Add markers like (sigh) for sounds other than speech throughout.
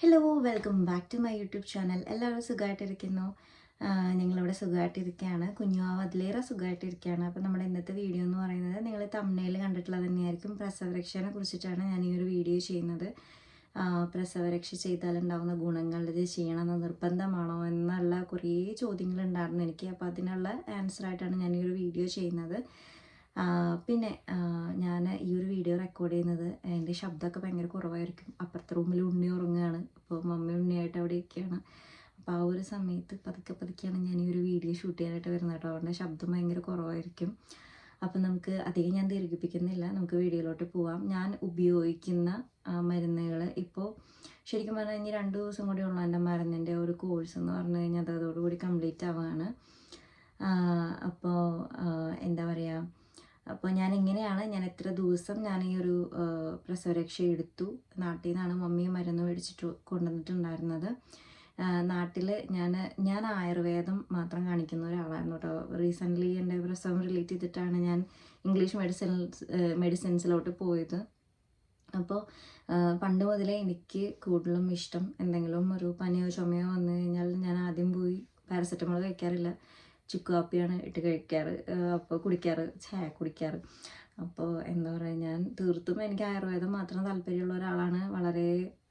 Hello welcome back to my YouTube channel എല്ലാവരും സുഖമായിട്ടിരിക്കുന്നു. ഞങ്ങളിവിടെ സുഖമായിട്ടിരിക്കുകയാണ്. കുഞ്ഞുവാവ് അതിലേറെ സുഖമായിട്ടിരിക്കുകയാണ്. അപ്പോൾ നമ്മുടെ ഇന്നത്തെ വീഡിയോ എന്ന് പറയുന്നത് നിങ്ങൾ തമിഴ്നയിൽ കണ്ടിട്ടുള്ളത് തന്നെയായിരിക്കും. പ്രസവരക്ഷനെ കുറിച്ചിട്ടാണ് ഞാൻ ഈ ഒരു വീഡിയോ ചെയ്യുന്നത്. പ്രസവരക്ഷ ചെയ്താലുണ്ടാവുന്ന ഗുണങ്ങൾ ഇത് ചെയ്യണമെന്ന് നിർബന്ധമാണോ എന്നുള്ള കുറേ ചോദ്യങ്ങളുണ്ടായിരുന്നു എനിക്ക്. അപ്പോൾ അതിനുള്ള ആൻസറായിട്ടാണ് ഞാൻ ഈ ഒരു വീഡിയോ ചെയ്യുന്നത്. പിന്നെ ഞാൻ ഈ ഒരു വീഡിയോ റെക്കോർഡ് ചെയ്യുന്നത് എന്റെ ശബ്ദമൊക്കെ ഭയങ്കര കുറവായിരിക്കും. അപ്പുറത്തെ റൂമിൽ ഉണ്ണി ഉറങ്ങുകയാണ്. അപ്പോൾ മമ്മി ഉണ്ണിയായിട്ട് അവിടെ ഇരിക്കുകയാണ്. അപ്പോൾ ആ ഒരു സമയത്ത് പതുക്കെ പതുക്കെയാണ് ഞാൻ ഈ ഒരു വീഡിയോ ഷൂട്ട് ചെയ്യാനായിട്ട് വരുന്നത് കേട്ടോ. അതുകൊണ്ട് ശബ്ദം ഭയങ്കര കുറവായിരിക്കും. അപ്പം നമുക്ക് അധികം ഞാൻ ദീർഘിപ്പിക്കുന്നില്ല. നമുക്ക് വീഡിയോയിലോട്ട് പോവാം. ഞാൻ ഉപയോഗിക്കുന്ന മരുന്നുകൾ ഇപ്പോൾ ശരിക്കും പറഞ്ഞാൽ ഇനി രണ്ട് ദിവസം കൂടി ഉള്ള എന്റെ മരുന്നിന്റെ ഒരു കോഴ്സ് എന്ന് പറഞ്ഞു കഴിഞ്ഞാൽ അത് അതോടുകൂടി കംപ്ലീറ്റ് ആവുകയാണ് അപ്പോൾ എന്താ പറയുക അപ്പോൾ ഞാൻ ഇങ്ങനെയാണ് ഞാൻ എത്ര ദിവസം ഞാൻ ഈ ഒരു പ്രസവരക്ഷ എടുത്തു. നാട്ടിൽ നിന്നാണ് മമ്മി മരുന്ന് മേടിച്ചിട്ട് കൊണ്ടുവന്നിട്ടുണ്ടായിരുന്നത്. നാട്ടിൽ ഞാൻ ഞാൻ ആയുർവേദം മാത്രം കാണിക്കുന്ന ഒരാളായിരുന്നു കേട്ടോ റീസെന്റ്ലി എന്റെ പ്രസവം റിലേറ്റ് ചെയ്തിട്ടാണ് ഞാൻ ഇംഗ്ലീഷ് മെഡിസിൻ മെഡിസിൻസിലോട്ട് പോയത്. അപ്പോൾ പണ്ട് മുതലേ എനിക്ക് കൂടുതലും ഇഷ്ടം എന്തെങ്കിലും ഒരു പനിയോ ചുമയോ വന്നു കഴിഞ്ഞാൽ ഞാൻ ആദ്യം പോയി പാരസെറ്റമോൾ കഴിക്കാറില്ല. ചുക്ക് കാപ്പിയാണ് ഇട്ട് കഴിക്കാറ് അപ്പോൾ കുടിക്കാറ് ചായ കുടിക്കാറ്. അപ്പോൾ എന്താ പറയുക ഞാൻ തീർത്തും എനിക്ക് ആയുർവേദം മാത്രം താല്പര്യമുള്ള ഒരാളാണ്. വളരെ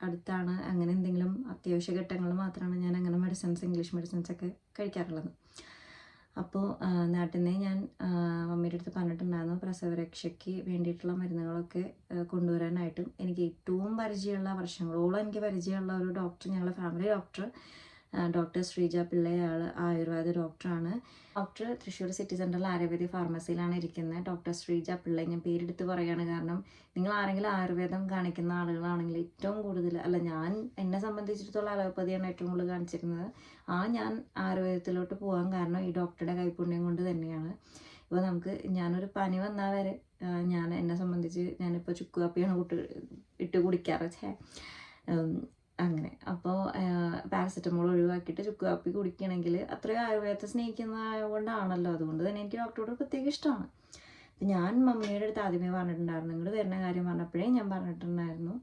അടുത്താണ്. അങ്ങനെ എന്തെങ്കിലും അത്യാവശ്യ ഘട്ടങ്ങൾ മാത്രമാണ് ഞാൻ അങ്ങനെ മെഡിസിൻസ് ഇംഗ്ലീഷ് മെഡിസിൻസ് ഒക്കെ കഴിക്കാറുള്ളത്. അപ്പോൾ നാട്ടിൽ നിന്ന് ഞാൻ മമ്മിയുടെ അടുത്ത് പറഞ്ഞിട്ടുണ്ടായിരുന്നു പ്രസവരക്ഷയ്ക്ക് വേണ്ടിയിട്ടുള്ള മരുന്നുകളൊക്കെ കൊണ്ടുവരാനായിട്ടും എനിക്ക് ഏറ്റവും പരിചയമുള്ള വർഷങ്ങളോളം എനിക്ക് പരിചയമുള്ള ഒരു ഡോക്ടർ ഞങ്ങളുടെ family doctor doctor Sreeja Pillai അയാൾ ആയുർവേദ ഡോക്ടറാണ്. ഡോക്ടർ തൃശ്ശൂർ സിറ്റി സെന്ററിൽ ആയുർവേദ ഫാർമസിയിലാണ് ഇരിക്കുന്നത്. ഡോക്ടർ ശ്രീജ പിള്ള ഞാൻ പേരെടുത്ത് പറയുകയാണ് കാരണം നിങ്ങൾ ആരെങ്കിലും ആയുർവേദം കാണിക്കുന്ന ആളുകളാണെങ്കിൽ ഏറ്റവും കൂടുതൽ അല്ല ഞാൻ എന്നെ സംബന്ധിച്ചിടത്തോളം അലോപ്പതിയാണ് ഏറ്റവും കൂടുതൽ കാണിച്ചിരുന്നത്. ആ ഞാൻ ആയുർവേദത്തിലോട്ട് പോകാൻ കാരണം ഈ ഡോക്ടറുടെ കൈപുണ്യം കൊണ്ട് തന്നെയാണ്. ഇപ്പോൾ നമുക്ക് ഞാനൊരു പനി വന്നാൽ വരെ ഞാൻ എന്നെ സംബന്ധിച്ച് ഞാനിപ്പോൾ ചുക്ക് കാപ്പിയാണ് കൂട്ട് ഇട്ട് കുടിക്കാറ്. അങ്ങനെ. അപ്പോൾ പാരസെറ്റമോൾ ഒഴിവാക്കിയിട്ട് ചുക്ക് കാപ്പി കുടിക്കണമെങ്കിൽ അത്രയും ആയുർവേദത്തെ സ്നേഹിക്കുന്നതുകൊണ്ടാണല്ലോ അതുകൊണ്ട് തന്നെ എനിക്ക് ഡോക്ടറോട് പ്രത്യേക ഇഷ്ടമാണ്. ഞാൻ മമ്മിയുടെ അടുത്ത് ആദ്യമേ പറഞ്ഞിട്ടുണ്ടായിരുന്നു. നിങ്ങൾ വരുന്ന കാര്യം പറഞ്ഞപ്പോഴേ ഞാൻ പറഞ്ഞിട്ടുണ്ടായിരുന്നു.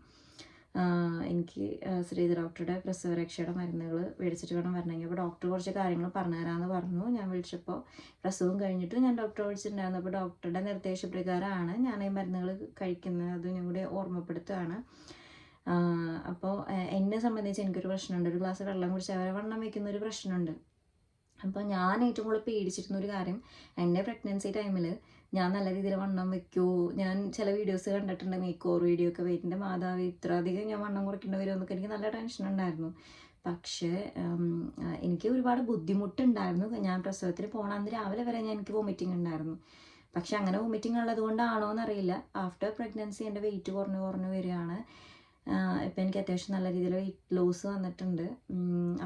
എനിക്ക് ശ്രീധർ ഡോക്ടറുടെ പ്രസവരക്ഷയുടെ മരുന്നുകൾ മേടിച്ചിട്ട് വേണം വരണമെങ്കിൽ. അപ്പോൾ ഡോക്ടർ കുറച്ച് കാര്യങ്ങൾ പറഞ്ഞു തരാമെന്ന് പറഞ്ഞു. ഞാൻ വിളിച്ചപ്പോൾ പ്രസവം കഴിഞ്ഞിട്ട് ഞാൻ ഡോക്ടറെ വിളിച്ചിട്ടുണ്ടായിരുന്നു. അപ്പോൾ ഡോക്ടറുടെ നിർദ്ദേശപ്രകാരമാണ് ഞാൻ ഈ മരുന്നുകൾ കഴിക്കുന്നത്. അത് കൂടി ഓർമ്മപ്പെടുത്തുകയാണ്. അപ്പോൾ എന്നെ സംബന്ധിച്ച് എനിക്കൊരു പ്രശ്നമുണ്ട്. ഒരു ഗ്ലാസ് വെള്ളം കുടിച്ച് അവരെ വണ്ണം വയ്ക്കുന്ന ഒരു പ്രശ്നമുണ്ട്. അപ്പോൾ ഞാൻ ഏറ്റവും കൂടുതൽ പേടിച്ചിരുന്ന ഒരു കാര്യം എന്റെ പ്രഗ്നൻസി ടൈമിൽ ഞാൻ നല്ല രീതിയിൽ വണ്ണം വെക്കുമോ ഞാൻ ചില വീഡിയോസ് കണ്ടിട്ടുണ്ട് മേക്ക് ഓവർ വീഡിയോ ഒക്കെ വെയിറ്റിന്റെ മാതാവ് ഇത്ര അധികം ഞാൻ വണ്ണം കുറയ്ക്കേണ്ടി വരുമോ എന്നൊക്കെ എനിക്ക് നല്ല ടെൻഷൻ ഉണ്ടായിരുന്നു. പക്ഷേ എനിക്ക് ഒരുപാട് ബുദ്ധിമുട്ടുണ്ടായിരുന്നു. ഞാൻ പ്രസവത്തിന് പോകണം അന്ന് രാവിലെ വരെ ഞാൻ എനിക്ക് വോമിറ്റിംഗ് ഉണ്ടായിരുന്നു. പക്ഷെ അങ്ങനെ വോമിറ്റിംഗ് ഉള്ളത് കൊണ്ടാണോ എന്നറിയില്ല. ആഫ്റ്റർ പ്രഗ്നൻസി എന്റെ വെയിറ്റ് കുറഞ്ഞു കുറഞ്ഞു വരികയാണ്. ഇപ്പം എനിക്ക് അത്യാവശ്യം നല്ല രീതിയിൽ വെയിറ്റ് ലോസ് വന്നിട്ടുണ്ട്.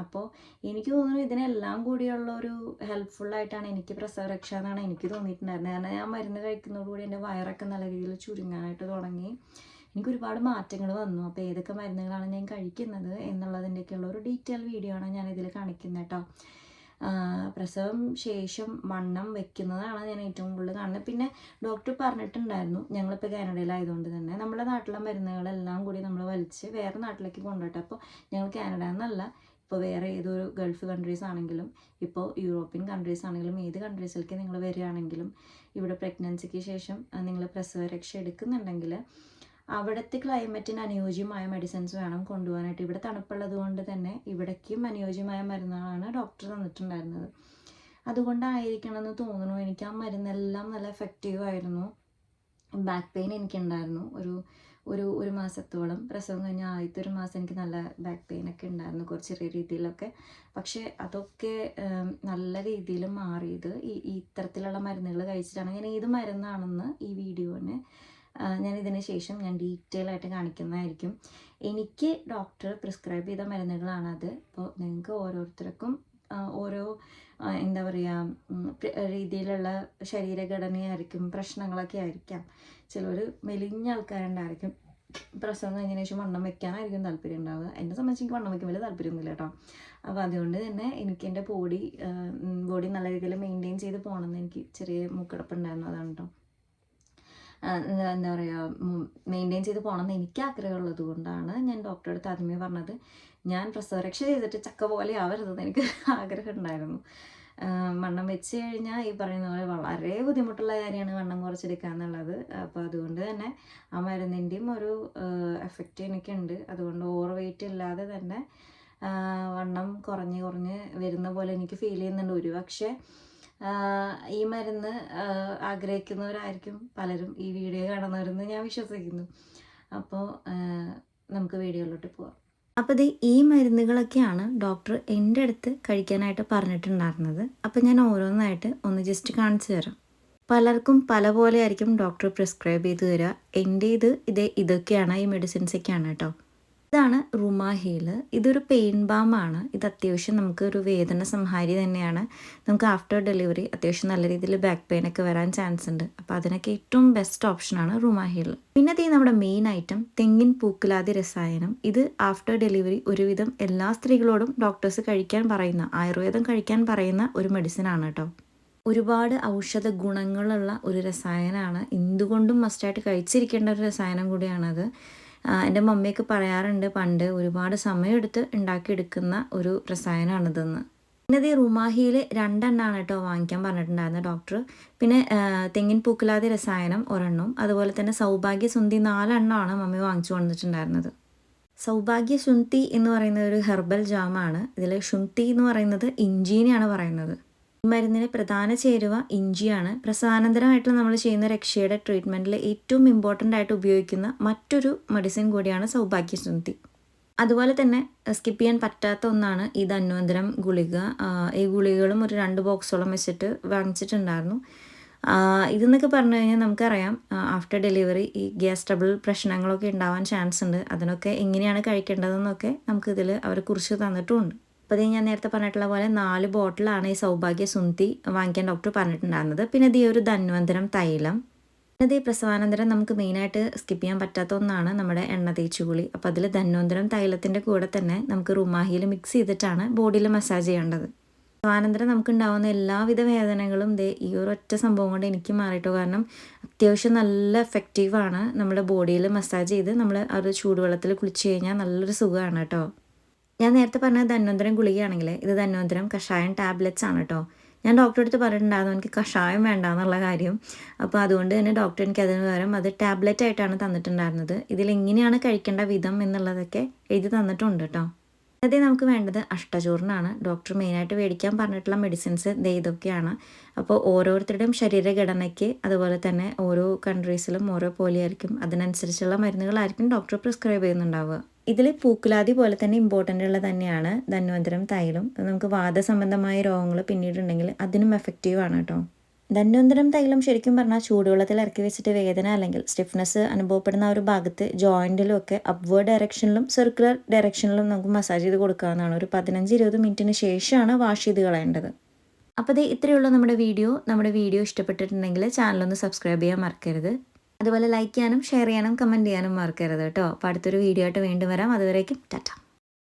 അപ്പോൾ എനിക്ക് തോന്നുന്നു ഇതിനെല്ലാം കൂടിയുള്ള ഒരു ഹെൽപ്ഫുള്ളായിട്ടാണ് എനിക്ക് പ്രസവ രക്ഷ എന്നാണ് എനിക്ക് തോന്നിയിട്ടുണ്ടായിരുന്നത് കാരണം ഞാൻ മരുന്ന് കഴിക്കുന്നതോടുകൂടി എന്റെ വയറൊക്കെ നല്ല രീതിയിൽ ചുരുങ്ങാനായിട്ട് തുടങ്ങി. എനിക്ക് ഒരുപാട് മാറ്റങ്ങൾ വന്നു. അപ്പോൾ ഏതൊക്കെ മരുന്നുകളാണ് ഞാൻ കഴിക്കുന്നത് എന്നുള്ളതിന്റെയൊക്കെയുള്ള ഒരു ഡീറ്റെയിൽ വീഡിയോ ആണ് ഞാൻ ഇതിൽ കാണിക്കുന്നത് കേട്ടോ പ്രസവം ശേഷം വണ്ണം വെക്കുന്നതാണ് ഞാൻ ഏറ്റവും കൂടുതൽ കാണുന്നത്. പിന്നെ ഡോക്ടർ പറഞ്ഞിട്ടുണ്ടായിരുന്നു ഞങ്ങളിപ്പോൾ കാനഡയിലായതുകൊണ്ട് തന്നെ നമ്മുടെ നാട്ടിലെ മരുന്നുകളെല്ലാം കൂടി നമ്മൾ വലിച്ച് വേറെ നാട്ടിലേക്ക് കൊണ്ടുപോട്ടെ അപ്പോൾ ഞങ്ങൾ കാനഡ എന്നല്ല ഇപ്പോൾ വേറെ ഏതൊരു ഗൾഫ് കൺട്രീസ് ആണെങ്കിലും ഇപ്പോൾ യൂറോപ്യൻ കൺട്രീസ് ആണെങ്കിലും ഏത് കൺട്രീസിലേക്ക് നിങ്ങൾ വരികയാണെങ്കിലും ഇവിടെ പ്രഗ്നൻസിക്ക് ശേഷം നിങ്ങൾ പ്രസവരക്ഷ എടുക്കുന്നുണ്ടെങ്കിൽ അവിടുത്തെ ക്ലൈമറ്റിന് അനുയോജ്യമായ മെഡിസിൻസ് വേണം കൊണ്ടുപോകാനായിട്ട്. ഇവിടെ തണുപ്പുള്ളത് കൊണ്ട് തന്നെ ഇവിടേക്കും അനുയോജ്യമായ മരുന്നുകളാണ് ഡോക്ടർ തന്നിട്ടുണ്ടായിരുന്നത്. അതുകൊണ്ടായിരിക്കണം എന്ന് തോന്നുന്നു. എനിക്ക് ആ മരുന്നെല്ലാം നല്ല എഫക്റ്റീവ് ആയിരുന്നു. ബാക്ക് പെയിൻ എനിക്കുണ്ടായിരുന്നു. ഒരു ഒരു ഒരു മാസത്തോളം. പ്രസവം കഴിഞ്ഞ ആദ്യത്തെ ഒരു മാസം എനിക്ക് നല്ല ബാക്ക് പെയിൻ ഒക്കെ ഉണ്ടായിരുന്നു കുറച്ച് ചെറിയ രീതിയിലൊക്കെ. പക്ഷേ അതൊക്കെ നല്ല രീതിയിൽ മാറിയത് ഈ ഇത്തരത്തിലുള്ള മരുന്നുകൾ കഴിച്ചിട്ടാണ്. ഞാൻ ഏത് മരുന്നാണെന്ന് ഈ വീഡിയോനെ ഞാൻ ഇതിന് ശേഷം ഞാൻ ഡീറ്റെയിൽ ആയിട്ട് കാണിക്കുന്നതായിരിക്കും. എനിക്ക് ഡോക്ടർ പ്രിസ്ക്രൈബ് ചെയ്ത മരുന്നുകളാണ് അത്. അപ്പോൾ നിങ്ങൾക്ക് ഓരോരുത്തർക്കും ഓരോ എന്താ പറയുക രീതിയിലുള്ള ശരീരഘടനയായിരിക്കും പ്രശ്നങ്ങളൊക്കെ ആയിരിക്കാം. ചിലർ മെലിഞ്ഞ ആൾക്കാരുണ്ടായിരിക്കും. പ്രസവം കഴിഞ്ഞതിന് ശേഷം വണ്ണം വെക്കാനായിരിക്കും താല്പര്യം ഉണ്ടാവുക. എന്നെ സംബന്ധിച്ച് എനിക്ക് വണ്ണം വെക്കാൻ വലിയ താല്പര്യമൊന്നുമില്ല കേട്ടോ. അപ്പോൾ അതുകൊണ്ട് തന്നെ എനിക്ക് എന്റെ ബോഡി ബോഡി നല്ല രീതിയിൽ മെയിന്റെയിൻ ചെയ്ത് പോകണമെന്ന് എനിക്ക് ചെറിയ മൂക്കടപ്പുണ്ടായിരുന്നു. അതാണ് കേട്ടോ എന്താ പറയുക മെയിന്റെയിൻ ചെയ്ത് പോകണമെന്ന് എനിക്ക് ആഗ്രഹമുള്ളത് കൊണ്ടാണ് ഞാൻ ഡോക്ടറെ അടുത്ത് ആദ്യമേ പറഞ്ഞത്. ഞാൻ പ്രസവരക്ഷ ചെയ്തിട്ട് ചക്ക പോലെ ആവരുതെന്ന് എനിക്ക് (laughs) ആഗ്രഹം ഉണ്ടായിരുന്നു വണ്ണം വെച്ച് കഴിഞ്ഞാൽ ഈ പറയുന്ന പോലെ വളരെ ബുദ്ധിമുട്ടുള്ള കാര്യമാണ് വണ്ണം കുറച്ചെടുക്കുക എന്നുള്ളത്. അപ്പോൾ അതുകൊണ്ട് തന്നെ ആ മരുന്നിന്റെയും ഒരു എഫക്റ്റ് എനിക്കുണ്ട്. അതുകൊണ്ട് ഓവർ വെയിറ്റ് ഇല്ലാതെ തന്നെ വണ്ണം കുറഞ്ഞ് കുറഞ്ഞ് വരുന്ന പോലെ എനിക്ക് ഫീൽ ചെയ്യുന്നുണ്ട്. ഒരു പക്ഷേ ഈ മരുന്ന് ആഗ്രഹിക്കുന്നവരായിരിക്കും പലരും ഈ വീഡിയോ കാണുന്നവരെന്ന് ഞാൻ വിശ്വസിക്കുന്നു. അപ്പോൾ നമുക്ക് വീഡിയോയിലോട്ട് പോവാം. അപ്പോൾ ഇത് ഈ മരുന്നുകളൊക്കെയാണ് ഡോക്ടർ എന്റെ അടുത്ത് കഴിക്കാനായിട്ട് പറഞ്ഞിട്ടുണ്ടായിരുന്നത്. അപ്പോൾ ഞാൻ ഓരോന്നായിട്ട് ഒന്ന് ജസ്റ്റ് കാണിച്ചു തരാം. പലർക്കും പല പോലെ ആയിരിക്കും ഡോക്ടർ പ്രിസ്ക്രൈബ് ചെയ്ത് തരിക എന്റെ ഇത് ഇതേ ഇതൊക്കെയാണ് ഈ മെഡിസിൻസൊക്കെയാണ് കേട്ടോ. ഇതാണ് റുമാ ഹീൽ ഇതൊരു പെയിൻ ബാം ആണ്. ഇത് അത്യാവശ്യം നമുക്ക് ഒരു വേദന സംഹാരി തന്നെയാണ്. നമുക്ക് ആഫ്റ്റർ ഡെലിവറി അത്യാവശ്യം നല്ല രീതിയിൽ ബാക്ക് പെയിൻ ഒക്കെ വരാൻ ചാൻസ് ഉണ്ട്. അപ്പോൾ അതിനൊക്കെ ഏറ്റവും ബെസ്റ്റ് ഓപ്ഷനാണ് റുമാ ഹീൽ പിന്നെ ഈ നമ്മുടെ മെയിൻ ഐറ്റം തെങ്ങിൻ പൂക്കിലാതി രസായനം. ഇത് ആഫ്റ്റർ ഡെലിവറി ഒരുവിധം എല്ലാ സ്ത്രീകളോടും ഡോക്ടേഴ്സ് കഴിക്കാൻ പറയുന്ന ആയുർവേദം കഴിക്കാൻ പറയുന്ന ഒരു മെഡിസിൻ ആണ് കേട്ടോ. ഒരുപാട് ഔഷധ ഗുണങ്ങളുള്ള ഒരു രസായനമാണ് എന്തുകൊണ്ടും മസ്റ്റായിട്ട് കഴിച്ചിരിക്കേണ്ട ഒരു രസായനം കൂടിയാണത് എന്റെ മമ്മിയൊക്കെ പറയാറുണ്ട് പണ്ട് ഒരുപാട് സമയമെടുത്ത് ഉണ്ടാക്കിയെടുക്കുന്ന ഒരു രസായനമാണിതെന്ന്. പിന്നെ ഇത് റുമാഹിയിൽ രണ്ടെണ്ണമാണ് കേട്ടോ വാങ്ങിക്കാൻ പറഞ്ഞിട്ടുണ്ടായിരുന്നത് ഡോക്ടർ പിന്നെ തെങ്ങിൻ പൂക്കലാതി രസായനം ഒരെണ്ണം അതുപോലെ തന്നെ സൗഭാഗ്യ സുന്തി നാലെണ്ണമാണ് മമ്മി വാങ്ങിച്ചു കൊണ്ടിട്ടുണ്ടായിരുന്നത് സൗഭാഗ്യ ശുന്തി എന്ന് പറയുന്ന ഒരു ഹെർബൽ ജാമാണ്. ഇതിൽ ശുന്തി എന്ന് പറയുന്നത് ഇഞ്ചീനെയാണ് പറയുന്നത്. ഈ മരുന്നിന് പ്രധാന ചേരുവ ഇഞ്ചിയാണ്. പ്രസവാനന്തരമായിട്ട് നമ്മൾ ചെയ്യുന്ന രക്ഷയുടെ ട്രീറ്റ്മെന്റിൽ ഏറ്റവും ഇമ്പോർട്ടന്റ് ആയിട്ട് ഉപയോഗിക്കുന്ന മറ്റൊരു മെഡിസിൻ കൂടിയാണ് സൗഭാഗ്യ ശുന്തി അതുപോലെ തന്നെ സ്കിപ്പ് ചെയ്യാൻ പറ്റാത്ത ഒന്നാണ് ഈ ധന്വന്തരം ഗുളിക. ഈ ഗുളികകളും ഒരു രണ്ട് ബോക്സോളം വെച്ചിട്ട് വാങ്ങിച്ചിട്ടുണ്ടായിരുന്നു. ഇതെന്നൊക്കെ പറഞ്ഞു കഴിഞ്ഞാൽ നമുക്കറിയാം ആഫ്റ്റർ ഡെലിവറി ഈ ഗ്യാസ് ട്രബിൾ പ്രശ്നങ്ങളൊക്കെ ഉണ്ടാവാൻ ചാൻസ് ഉണ്ട്. അതിനൊക്കെ എങ്ങനെയാണ് കഴിക്കേണ്ടതെന്നൊക്കെ നമുക്കിതിൽ അവരെ കുറിച്ച് തന്നിട്ടുമുണ്ട്. അപ്പോൾ ഇത് ഞാൻ നേരത്തെ പറഞ്ഞിട്ടുള്ള പോലെ നാല് ബോട്ടിലാണ് ഈ സൗഭാഗ്യ സുന്തി വാങ്ങിക്കാൻ ഡോക്ടർ പറഞ്ഞിട്ടുണ്ടായിരുന്നത്. പിന്നെ ഇത് ഈ ഒരു ധന്വന്തരം തൈലം. പിന്നെ ഈ പ്രസവാനന്തരം നമുക്ക് മെയിനായിട്ട് സ്കിപ്പ് ചെയ്യാൻ പറ്റാത്ത ഒന്നാണ് നമ്മുടെ എണ്ണ തേച്ചുകുളി അപ്പോൾ അതിൽ ധന്വന്തരം തൈലത്തിന്റെ കൂടെ തന്നെ നമുക്ക് റുമാഹിയിൽ മിക്സ് ചെയ്തിട്ടാണ് ബോഡിയിൽ മസാജ് ചെയ്യേണ്ടത്. പ്രസവാനന്തരം നമുക്ക് ഉണ്ടാകുന്ന എല്ലാവിധ വേദനകളും ദേ ഈ ഒരു ഒറ്റ സംഭവം കൊണ്ട് എനിക്ക് മാറിയിട്ടോ. കാരണം അത്യാവശ്യം നല്ല എഫക്റ്റീവാണ് നമ്മുടെ ബോഡിയിൽ മസാജ് ചെയ്ത് നമ്മൾ ആ ഒരു ചൂടുവെള്ളത്തിൽ കുളിച്ച് കഴിഞ്ഞാൽ നല്ലൊരു സുഖമാണ് കേട്ടോ. ഞാൻ നേരത്തെ പറഞ്ഞ ധന്വന്തരം ഗുളികയാണെങ്കിൽ ഇത് ധന്വന്തരം കഷായം ടാബ്ലറ്റ്സ് ആണ് കേട്ടോ ഞാൻ ഡോക്ടറെ അടുത്ത് പറഞ്ഞിട്ടുണ്ടായിരുന്നു എനിക്ക് കഷായം വേണ്ട എന്നുള്ള കാര്യം. അപ്പോൾ അതുകൊണ്ട് തന്നെ ഡോക്ടർ എനിക്ക് അതിന് പകരം അത് ടാബ്ലറ്റ് ആയിട്ടാണ് തന്നിട്ടുണ്ടായിരുന്നത്. ഇതിൽ എങ്ങനെയാണ് കഴിക്കേണ്ട വിധം എന്നുള്ളതൊക്കെ എഴുതി തന്നിട്ടുണ്ട് കേട്ടോ അതേ നമുക്ക് വേണ്ടത് അഷ്ടചൂർണാണ് ഡോക്ടർ മെയിനായിട്ട് മേടിക്കാൻ പറഞ്ഞിട്ടുള്ള മെഡിസിൻസ് ദേ ഇതൊക്കെയാണ്. അപ്പോൾ ഓരോരുത്തരുടെയും ശരീരഘടനയ്ക്ക് അതുപോലെ തന്നെ ഓരോ കൺട്രീസിലും ഓരോ പോലെയായിരിക്കും. അതിനനുസരിച്ചുള്ള മരുന്നുകളായിരിക്കും ഡോക്ടർ പ്രിസ്ക്രൈബ് ചെയ്യുന്നുണ്ടാവുക. ഇതിൽ പൂക്കുലാതി പോലെ തന്നെ ഇമ്പോർട്ടന്റ് ഉള്ള തന്നെയാണ്. ധന്വന്തരം തൈലും. നമുക്ക് വാദസംബന്ധമായ രോഗങ്ങൾ പിന്നീടുണ്ടെങ്കിൽ അതിനും എഫക്റ്റീവ് ആണ് കേട്ടോ. ധന്വന്തരം തൈലം ശരിക്കും പറഞ്ഞാൽ ചൂടുവെള്ളത്തിൽ ഇറക്കി വെച്ചിട്ട് വേദന അല്ലെങ്കിൽ സ്റ്റിഫ്നെസ് അനുഭവപ്പെടുന്ന ഒരു ഭാഗത്ത് ജോയിന്റിലും ഒക്കെ അപ്വേർഡ് ഡയറക്ഷനിലും സർക്കുലർ ഡയറക്ഷനിലും നമുക്ക് മസാജ് ചെയ്ത് കൊടുക്കാവുന്നതാണ്. ഒരു പതിനഞ്ച് ഇരുപത് മിനിറ്റിന് ശേഷമാണ് വാഷ് ചെയ്ത് കളയേണ്ടത്. അപ്പോൾ ഇത് ഇത്രയുള്ള നമ്മുടെ വീഡിയോ. നമ്മുടെ വീഡിയോ ഇഷ്ടപ്പെട്ടിട്ടുണ്ടെങ്കിൽ ചാനലൊന്ന് സബ്സ്ക്രൈബ് ചെയ്യാൻ മറക്കരുത്. അതുപോലെ ലൈക്ക് ചെയ്യാനും ഷെയർ ചെയ്യാനും കമന്റ് ചെയ്യാനും മറക്കരുത് കേട്ടോ. അപ്പോൾ അടുത്തൊരു വീഡിയോ ആയിട്ട് വീണ്ടും വരാം. അതുവരേക്കും ടാറ്റ.